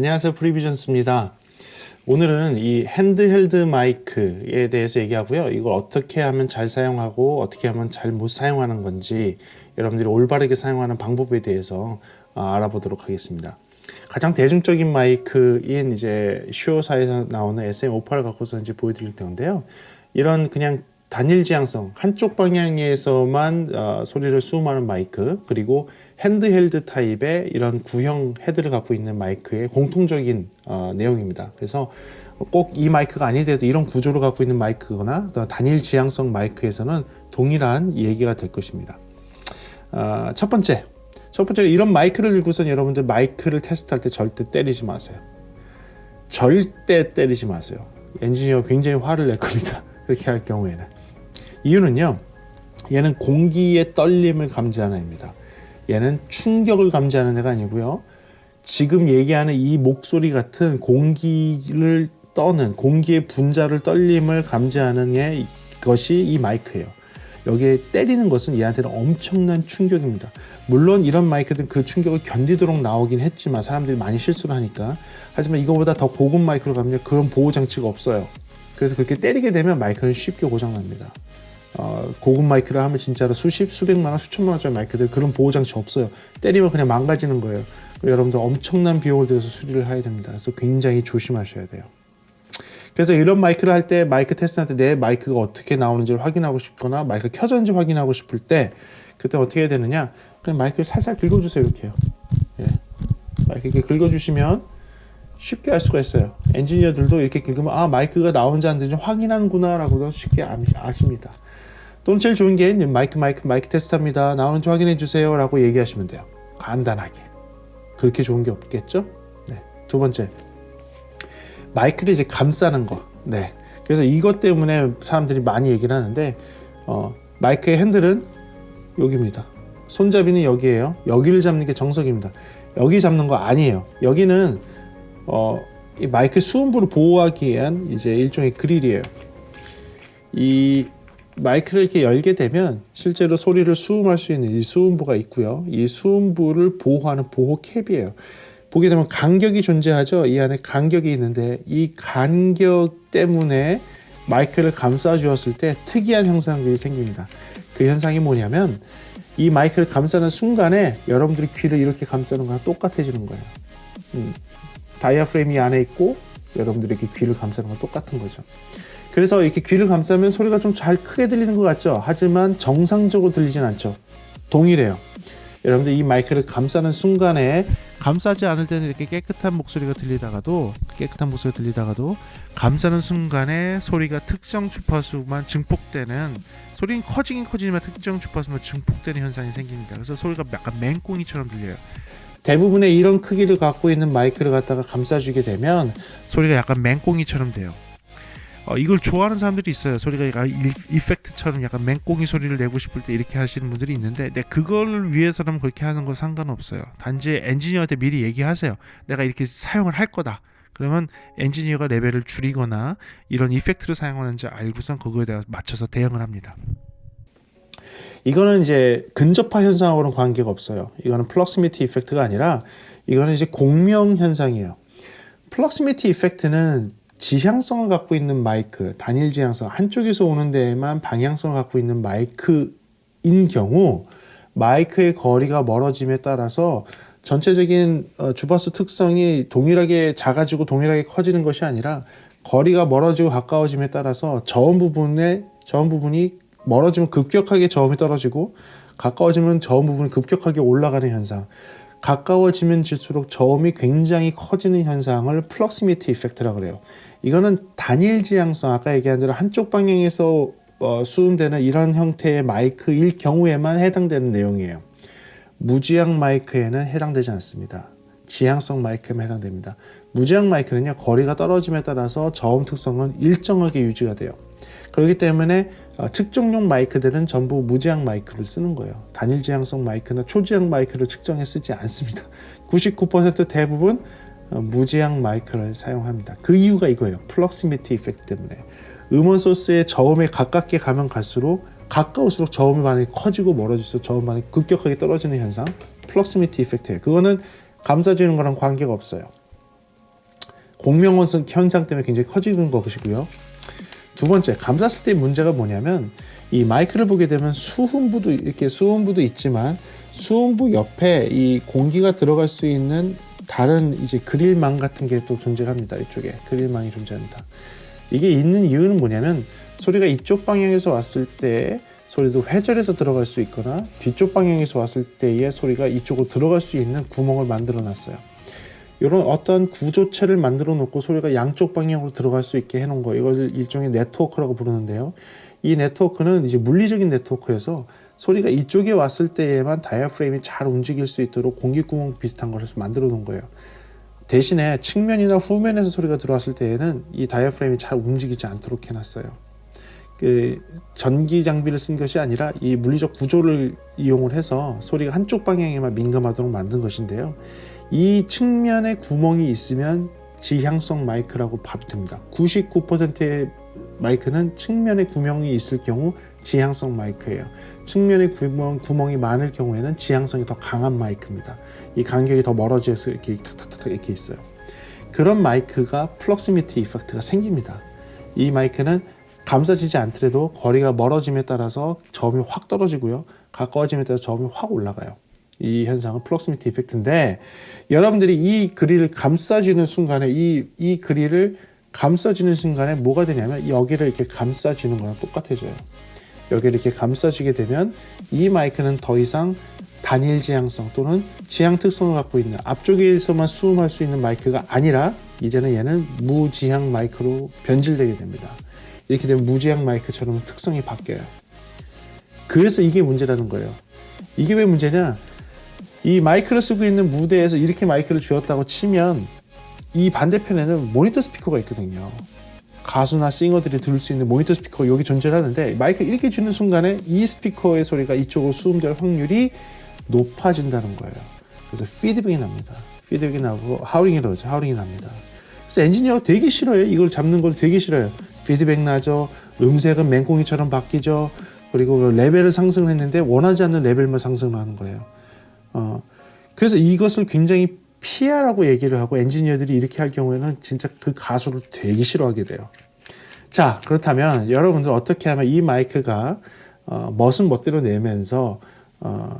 안녕하세요. 프리비전스입니다. 오늘은 이 핸드헬드 마이크에 대해서 얘기하고요. 이걸 어떻게 하면 잘 사용하고 어떻게 하면 잘 못 사용하는 건지 여러분들이 올바르게 사용하는 방법에 대해서 아, 알아보도록 하겠습니다. 가장 대중적인 마이크인 이제 슈어사에서 나오는 SM58 갖고서 이제 보여드릴 건데요. 이런 그냥 단일 지향성 한쪽 방향에서만 어, 소리를 수음하는 마이크 그리고 핸드헬드 타입의 이런 구형 헤드를 갖고 있는 마이크의 공통적인 어, 내용입니다. 그래서 꼭 이 마이크가 아니더라도 이런 구조를 갖고 있는 마이크거나 단일 지향성 마이크에서는 동일한 얘기가 될 것입니다. 어, 첫 번째, 첫 번째로 이런 마이크를 들고선 여러분들 마이크를 테스트할 때 절대 때리지 마세요. 절대 때리지 마세요. 엔지니어 굉장히 화를 낼 겁니다. 그렇게 할 경우에는. 이유는요. 얘는 공기의 떨림을 감지하는 애입니다. 얘는 충격을 감지하는 애가 아니고요. 지금 얘기하는 이 목소리 같은 공기를 떠는 공기의 분자를 떨림을 감지하는 애 것이 이 마이크예요. 여기에 때리는 것은 얘한테는 엄청난 충격입니다. 물론 이런 마이크들은 그 충격을 견디도록 나오긴 했지만 사람들이 많이 실수를 하니까 하지만 이거보다 더 고급 마이크로 가면 그런 보호 장치가 없어요. 그래서 그렇게 때리게 되면 마이크는 쉽게 고장납니다. 어, 고급 마이크를 하면 진짜로 수십, 수백만 원, 수천만 원짜리 마이크들 그런 보호 장치 없어요. 때리면 그냥 망가지는 거예요. 여러분들 엄청난 비용을 들여서 수리를 해야 됩니다. 그래서 굉장히 조심하셔야 돼요. 그래서 이런 마이크를 할 때 마이크 테스트할 때 내 마이크가 어떻게 나오는지를 확인하고 싶거나 마이크 켜졌는지 확인하고 싶을 때 그때 어떻게 해야 되느냐 그냥 마이크를 살살 긁어주세요 이렇게요. 예. 마이크 이렇게 긁어주시면 쉽게 알 수가 있어요. 엔지니어들도 이렇게 긁으면 아 마이크가 나온지 안 되는지 확인하는구나라고도 쉽게 아십니다. 또는 제일 좋은 게 마이크 마이크 마이크 테스트합니다. 나오는지 확인해 주세요라고 얘기하시면 돼요. 간단하게. 그렇게 좋은 게 없겠죠? 네. 두 번째. 마이크를 이제 감싸는 거. 네. 그래서 이것 때문에 사람들이 많이 얘기를 하는데 어, 마이크의 핸들은 여기입니다. 손잡이는 여기에요. 여기를 잡는 게 정석입니다. 여기 잡는 거 아니에요. 여기는 어, 이 마이크 수음부를 보호하기 위한 이제 일종의 그릴이에요. 이 마이크를 이렇게 열게 되면 실제로 소리를 수음할 수 있는 이 수음부가 있고요. 이 수음부를 보호하는 보호 캡이에요. 보게 되면 간격이 존재하죠. 이 안에 간격이 있는데 이 간격 때문에 마이크를 감싸 주었을 때 특이한 현상들이 생깁니다. 그 현상이 뭐냐면 이 마이크를 감싸는 순간에 여러분들이 귀를 이렇게 감싸는 거랑 똑같아지는 거예요. 음, 다이아프레임이 안에 있고 여러분들이 이렇게 귀를 감싸는 건 똑같은 거죠. 그래서 이렇게 귀를 감싸면 소리가 좀 잘 크게 들리는 것 같죠. 하지만 정상적으로 들리진 않죠. 동일해요. 여러분들 이 마이크를 감싸는 순간에 감싸지 않을 때는 이렇게 깨끗한 목소리가 들리다가도 깨끗한 목소리가 들리다가도 감싸는 순간에 소리가 특정 주파수만 증폭되는 소리는 커지긴 커지지만 특정 주파수만 증폭되는 현상이 생깁니다. 그래서 소리가 약간 맹꽁이처럼 들려요. 대부분의 이런 크기를 갖고 있는 마이크를 갖다가 감싸주게 되면 소리가 약간 맹꽁이처럼 돼요. 어, 이걸 좋아하는 사람들이 있어요. 소리가 약간 이펙트처럼 약간 맹꽁이 소리를 내고 싶을 때 이렇게 하시는 분들이 있는데 네, 그걸 위해서는 그렇게 하는 건 상관없어요. 단지 엔지니어한테 미리 얘기하세요. 내가 이렇게 사용을 할 거다. 그러면 엔지니어가 레벨을 줄이거나 이런 이펙트를 사용하는지 알고선 그거에 대해 맞춰서 대응을 합니다. 이거는 이제 근접화 현상하고는 관계가 없어요. 이거는 플럭스미티 이펙트가 아니라 이거는 이제 공명 현상이에요. 플럭스미티 이펙트는 지향성을 갖고 있는 마이크, 단일 지향성, 한쪽에서 오는 데에만 방향성을 갖고 있는 마이크인 경우 마이크의 거리가 멀어짐에 따라서 전체적인 어, 주파수 특성이 동일하게 작아지고 동일하게 커지는 것이 아니라 거리가 멀어지고 가까워짐에 따라서 저음 부분에 저음 부분이 멀어지면 급격하게 저음이 떨어지고 가까워지면 저음 부분이 급격하게 올라가는 현상. 가까워지면 질수록 저음이 굉장히 커지는 현상을 플럭시미티 이펙트라고 그래요. 이거는 단일 지향성 아까 얘기한 대로 한쪽 방향에서 어, 수음되는 이런 형태의 마이크일 경우에만 해당되는 내용이에요. 무지향 마이크에는 해당되지 않습니다. 지향성 마이크에만 해당됩니다. 무지향 마이크는요 거리가 떨어짐에 따라서 저음 특성은 일정하게 유지가 돼요. 그렇기 때문에 어, 측정용 마이크들은 전부 무지향 마이크를 쓰는 거예요. 단일 지향성 마이크나 초지향 마이크를 측정해 쓰지 않습니다. 99% 대부분 어, 무지향 마이크를 사용합니다. 그 이유가 이거예요. 플럭시미티 이펙트 때문에. 음원 소스의 저음에 가깝게 가면 갈수록 가까울수록 저음의 반응이 커지고 멀어질수록 저음 반응이 급격하게 떨어지는 현상. 플럭시미티 이펙트예요. 그거는 감싸주는 거랑 관계가 없어요. 공명원 현상 때문에 굉장히 커지는 것이고요. 두 번째, 감쌌을 때 문제가 뭐냐면 이 마이크를 보게 되면 수음부도 이렇게 수음부도 있지만 수음부 옆에 이 공기가 들어갈 수 있는 다른 이제 그릴망 같은 게 또 존재합니다. 이쪽에 그릴망이 존재합니다. 이게 있는 이유는 뭐냐면 소리가 이쪽 방향에서 왔을 때 소리도 회절해서 들어갈 수 있거나 뒤쪽 방향에서 왔을 때의 소리가 이쪽으로 들어갈 수 있는 구멍을 만들어 놨어요. 이런 어떤 구조체를 만들어 놓고 소리가 양쪽 방향으로 들어갈 수 있게 해놓은 거 이걸 일종의 네트워크라고 부르는데요. 이 네트워크는 이제 물리적인 네트워크여서 소리가 이쪽에 왔을 때에만 다이아프레임이 잘 움직일 수 있도록 공기구멍 비슷한 것을 만들어 놓은 거예요. 대신에 측면이나 후면에서 소리가 들어왔을 때에는 이 다이아프레임이 잘 움직이지 않도록 해놨어요. 그 전기 장비를 쓴 것이 아니라 이 물리적 구조를 이용을 해서 소리가 한쪽 방향에만 민감하도록 만든 것인데요. 이 측면에 구멍이 있으면 지향성 마이크라고 봐도 됩니다. 99%의 마이크는 측면에 구멍이 있을 경우 지향성 마이크예요. 측면에 구멍, 구멍이 많을 경우에는 지향성이 더 강한 마이크입니다. 이 간격이 더 멀어져서 이렇게 탁탁탁 이렇게 있어요. 그런 마이크가 플럭시미티 이펙트가 생깁니다. 이 마이크는 감싸지지 않더라도 거리가 멀어짐에 따라서 저음이 확 떨어지고요. 가까워짐에 따라서 저음이 확 올라가요. 이 현상은 플럭시미티 이펙트인데 여러분들이 이 그릴을 감싸주는 순간에 이, 이 그릴을 감싸주는 순간에 뭐가 되냐면 여기를 이렇게 감싸주는 거랑 똑같아져요. 여기를 이렇게 감싸주게 되면 이 마이크는 더 이상 단일 지향성 또는 지향 특성을 갖고 있는 앞쪽에서만 수음할 수 있는 마이크가 아니라 이제는 얘는 무지향 마이크로 변질되게 됩니다. 이렇게 되면 무지향 마이크처럼 특성이 바뀌어요. 그래서 이게 문제라는 거예요. 이게 왜 문제냐? 이 마이크를 쓰고 있는 무대에서 이렇게 마이크를 쥐었다고 치면 이 반대편에는 모니터 스피커가 있거든요. 가수나 싱어들이 들을 수 있는 모니터 스피커가 여기 존재를 하는데 마이크 이렇게 주는 순간에 이 스피커의 소리가 이쪽으로 수음될 확률이 높아진다는 거예요. 그래서 피드백이 납니다. 피드백이 나고 하우링이 나오죠. 하우링이 납니다. 그래서 엔지니어가 되게 싫어요. 이걸 잡는 걸 되게 싫어요. 피드백 나죠. 음색은 맹꽁이처럼 바뀌죠. 그리고 레벨을 상승했는데 원하지 않는 레벨만 상승하는 거예요. 어, 그래서 이것을 굉장히 피하라고 얘기를 하고 엔지니어들이 이렇게 할 경우에는 진짜 그 가수를 되게 싫어하게 돼요. 자, 그렇다면 여러분들 어떻게 하면 이 마이크가 어, 멋은 멋대로 내면서 어,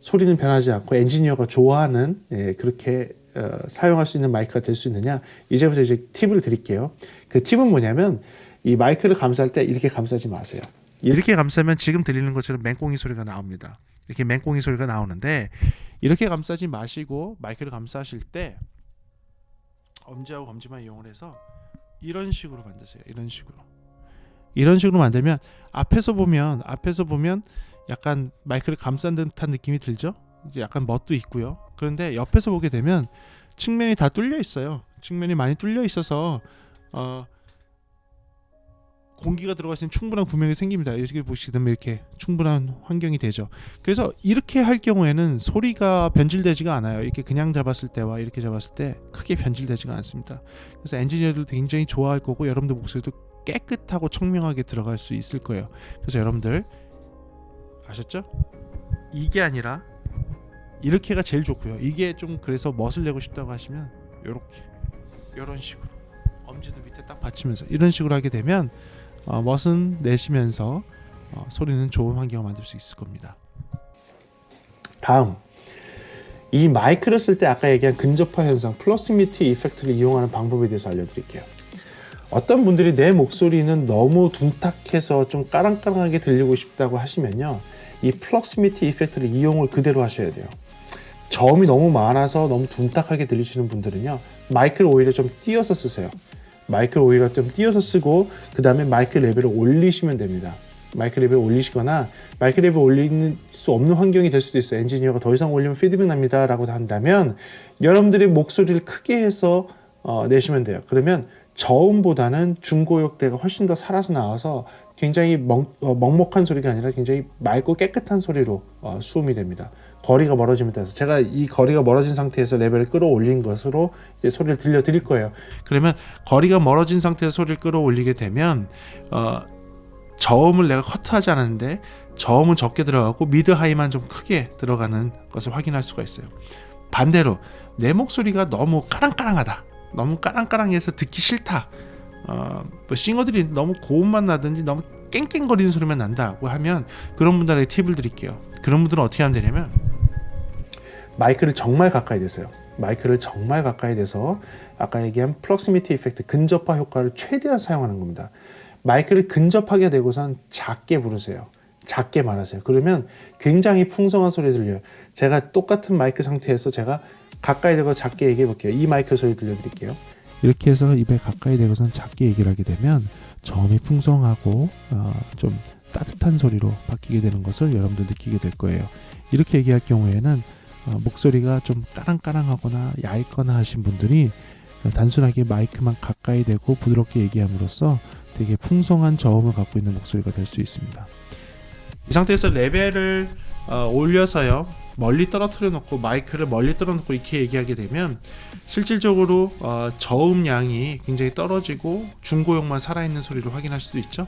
소리는 변하지 않고 엔지니어가 좋아하는 예, 그렇게 어, 사용할 수 있는 마이크가 될 수 있느냐 이제부터 이제 팁을 드릴게요. 그 팁은 뭐냐면 이 마이크를 감쌀 때 이렇게 감싸지 마세요. 이렇게 감싸면 지금 들리는 것처럼 맹꽁이 소리가 나옵니다. 이렇게 맹꽁이 소리가 나오는데 이렇게 감싸지 마시고 마이크를 감싸실 때 엄지하고 검지만 이용을 해서 이런 식으로 만드세요. 이런 식으로. 이런 식으로 만들면 앞에서 보면 앞에서 보면 약간 마이크를 감싼 듯한 느낌이 들죠? 이제 약간 멋도 있고요. 그런데 옆에서 보게 되면 측면이 다 뚫려 있어요. 측면이 많이 뚫려 있어서 어, 공기가 들어갈 수 있는 충분한 구멍이 생깁니다. 이렇게 보시게 되면 이렇게 충분한 환경이 되죠. 그래서 이렇게 할 경우에는 소리가 변질되지가 않아요. 이렇게 그냥 잡았을 때와 이렇게 잡았을 때 크게 변질되지가 않습니다. 그래서 엔지니어들도 굉장히 좋아할 거고 여러분들 목소리도 깨끗하고 청명하게 들어갈 수 있을 거예요. 그래서 여러분들 아셨죠? 이게 아니라 이렇게가 제일 좋고요. 이게 좀 그래서 멋을 내고 싶다고 하시면 이렇게 이런 식으로 엄지도 밑에 딱 받치면서 이런 식으로 하게 되면 어, 멋은 내시면서 어, 소리는 좋은 환경을 만들 수 있을 겁니다. 다음 이 마이크를 쓸 때 아까 얘기한 근접화 현상 플러스미티 이펙트를 이용하는 방법에 대해서 알려드릴게요. 어떤 분들이 내 목소리는 너무 둔탁해서 좀 까랑까랑하게 들리고 싶다고 하시면요. 이 플럭스미티 이펙트를 이용을 그대로 하셔야 돼요. 저음이 너무 많아서 너무 둔탁하게 들리시는 분들은요. 마이크를 오히려 좀 띄어서 쓰세요. 마이크를 오히려 좀 띄어서 쓰고 그 다음에 마이크 레벨을 올리시면 됩니다. 마이크 레벨 올리시거나 마이크 레벨 올릴 수 없는 환경이 될 수도 있어요. 엔지니어가 더 이상 올리면 피드백 납니다. 라고 한다면 여러분들이 목소리를 크게 해서 어, 내시면 돼요. 그러면 저음보다는 중고역대가 훨씬 더 살아서 나와서 굉장히 먹, 어, 먹먹한 소리가 아니라 굉장히 맑고 깨끗한 소리로 어, 수음이 됩니다. 거리가 멀어지면 따라서 제가 이 거리가 멀어진 상태에서 레벨을 끌어올린 것으로 이제 소리를 들려 드릴 거예요. 그러면 거리가 멀어진 상태에서 소리를 끌어올리게 되면 어, 저음을 내가 커트하지 않았는데 저음은 적게 들어가고 미드 하이만 좀 크게 들어가는 것을 확인할 수가 있어요. 반대로 내 목소리가 너무 까랑까랑하다. 너무 까랑까랑해서 듣기 싫다. 어, 뭐 싱어들이 너무 고음만 나든지 너무 깽깽거리는 소리만 난다고 하면 그런 분들에게 팁을 드릴게요. 그런 분들은 어떻게 하면 되냐면 마이크를 정말 가까이 대세요. 마이크를 정말 가까이 대서 아까 얘기한 플럭시미티 이펙트 근접화 효과를 최대한 사용하는 겁니다. 마이크를 근접하게 되고선 작게 부르세요. 작게 말하세요. 그러면 굉장히 풍성한 소리 들려요. 제가 똑같은 마이크 상태에서 제가 가까이 대고 작게 얘기해 볼게요. 이 마이크 소리 들려드릴게요. 이렇게 해서 입에 가까이 대고선 작게 얘기를 하게 되면 저음이 풍성하고 어, 좀 따뜻한 소리로 바뀌게 되는 것을 여러분들 느끼게 될 거예요. 이렇게 얘기할 경우에는 어, 목소리가 좀 까랑까랑하거나 얇거나 하신 분들이 단순하게 마이크만 가까이 대고 부드럽게 얘기함으로써 되게 풍성한 저음을 갖고 있는 목소리가 될 수 있습니다. 이 상태에서 레벨을 어, 올려서요 멀리 떨어뜨려 놓고 마이크를 멀리 떨어 놓고 이렇게 얘기하게 되면 실질적으로 어, 저음량이 굉장히 떨어지고 중고음만 살아있는 소리를 확인할 수도 있죠.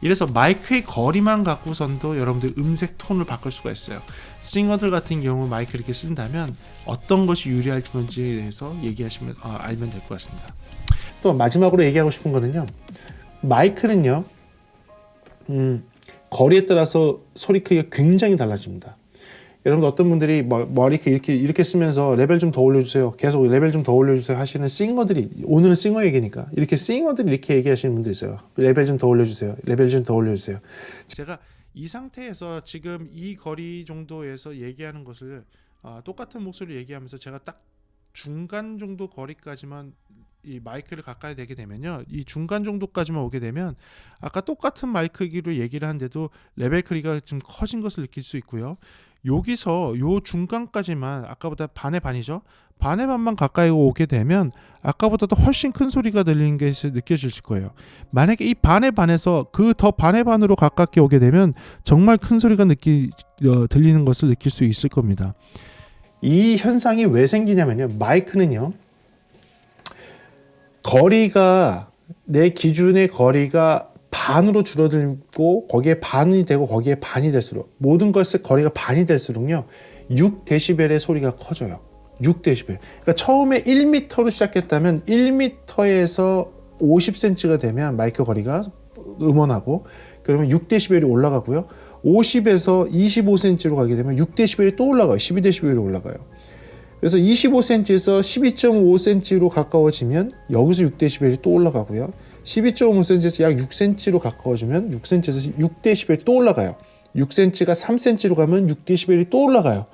이래서 마이크의 거리만 갖고선도 여러분들 음색 톤을 바꿀 수가 있어요. 싱어들 같은 경우 마이크를 이렇게 쓴다면 어떤 것이 유리할 건지에 대해서 얘기하시면 아, 알면 될 것 같습니다. 또 마지막으로 얘기하고 싶은 거는요. 마이크는요. 음, 거리에 따라서 소리 크기가 굉장히 달라집니다. 여러분 어떤 분들이 뭐, 머리 이렇게 이렇게 쓰면서 레벨 좀 더 올려주세요. 계속 레벨 좀 더 올려주세요 하시는 싱어들이 오늘은 싱어 얘기니까 이렇게 싱어들이 이렇게 얘기하시는 분들 있어요. 레벨 좀 더 올려주세요. 레벨 좀 더 올려주세요. 제가 이 상태에서 지금 이 거리 정도에서 얘기하는 것을 어, 똑같은 목소리로 얘기하면서 제가 딱 중간 정도 거리까지만 이 마이크를 가까이 대게 되면요. 이 중간 정도까지만 오게 되면 아까 똑같은 마이크기로 얘기를 하는데도 레벨 크기가 좀 커진 것을 느낄 수 있고요. 여기서 요 중간까지만 아까보다 반의 반이죠. 반의 반만 가까이 오게 되면 아까보다도 훨씬 큰 소리가 들리는 게 느껴질 거예요. 만약에 이 반의 반에서 그 더 반의 반으로 가깝게 오게 되면 정말 큰 소리가 느끼 어, 들리는 것을 느낄 수 있을 겁니다. 이 현상이 왜 생기냐면요. 마이크는요. 거리가 내 기준의 거리가 반으로 줄어들고 거기에 반이 되고 거기에 반이 될수록 모든 것의 거리가 반이 될수록요 6데시벨의 소리가 커져요. 6데시벨. 그러니까 처음에 1m로 시작했다면 1m에서 50cm가 되면 마이크 거리가 음원하고 그러면 6데시벨이 올라가고요. 50에서 25cm로 가게 되면 6데시벨이 또 올라가요. 12데시벨이 올라가요. 그래서 25cm에서 12.5cm로 가까워지면 여기서 6데시벨이 또 올라가고요. 12.5cm에서 약 6cm로 가까워지면 6cm에서 6데시벨이 또 올라가요. 6cm가 3cm로 가면 6데시벨이 또 올라가요.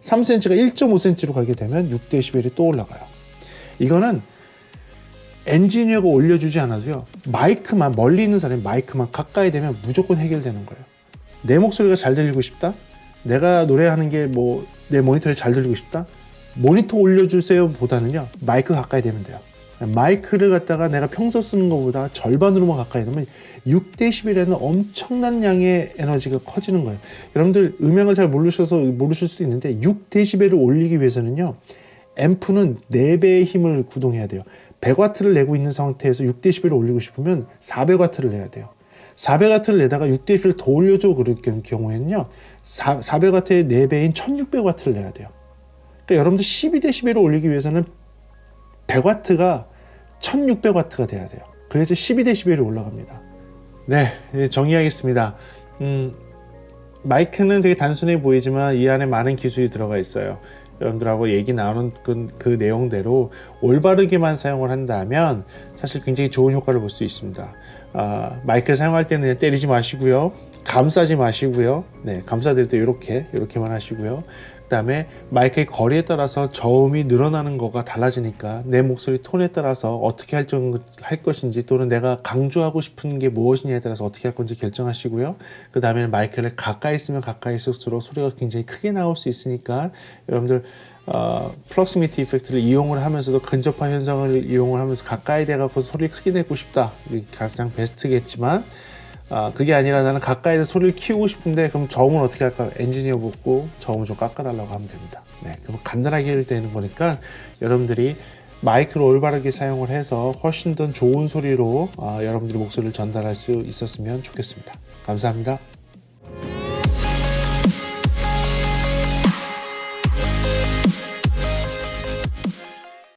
3cm가 1.5cm로 가게 되면 6데시벨이 또 올라가요. 이거는 엔지니어가 올려주지 않아도요. 마이크만 멀리 있는 사람이 마이크만 가까이 되면 무조건 해결되는 거예요. 내 목소리가 잘 들리고 싶다. 내가 노래하는 게 뭐 내 모니터에 잘 들리고 싶다. 모니터 올려주세요 보다는요. 마이크 가까이 되면 돼요. 마이크를 갖다가 내가 평소 쓰는 것보다 절반으로만 가까이 되면 6데시벨에는 엄청난 양의 에너지가 커지는 거예요. 여러분들 음향을 잘 모르셔서 모르실 수도 있는데 6데시벨을 올리기 위해서는요. 앰프는 4배의 힘을 구동해야 돼요. 100와트를 내고 있는 상태에서 6데시벨을 올리고 싶으면 400와트를 내야 돼요. 400와트를 내다가 6데시벨을 더 올려줘 그럴 경우에는요. 400와트의 4배인 1600와트를 내야 돼요. 그러니까 여러분들 12데시벨을 올리기 위해서는 100와트가 1600와트가 돼야 돼요. 그래서 12데시벨이 올라갑니다. 네, 정리하겠습니다. 음, 마이크는 되게 단순해 보이지만 이 안에 많은 기술이 들어가 있어요. 여러분들하고 얘기 나눈 그, 그 내용대로 올바르게만 사용을 한다면 사실 굉장히 좋은 효과를 볼 수 있습니다. 아, 마이크를 사용할 때는 때리지 마시고요. 감싸지 마시고요. 네, 감싸드릴 때 이렇게 이렇게만 하시고요. 그다음에 마이크의 거리에 따라서 저음이 늘어나는 거가 달라지니까 내 목소리 톤에 따라서 어떻게 할, 정, 할 것인지 또는 내가 강조하고 싶은 게 무엇이냐에 따라서 어떻게 할 건지 결정하시고요. 그 다음에는 마이크를 가까이 쓰면 가까이 쓸수록 소리가 굉장히 크게 나올 수 있으니까 여러분들 어, 플럭스미티 이펙트를 이용을 하면서도 근접화 현상을 이용을 하면서 가까이 대갖고 소리를 크게 내고 싶다. 이게 가장 베스트겠지만 아, 그게 아니라 나는 가까이서 소리를 키우고 싶은데 그럼 저음을 어떻게 할까? 엔지니어 붙고 저음을 좀 깎아달라고 하면 됩니다. 네, 그럼 간단하게 되는 거니까 여러분들이 마이크를 올바르게 사용을 해서 훨씬 더 좋은 소리로 아, 여러분들의 목소리를 전달할 수 있었으면 좋겠습니다. 감사합니다.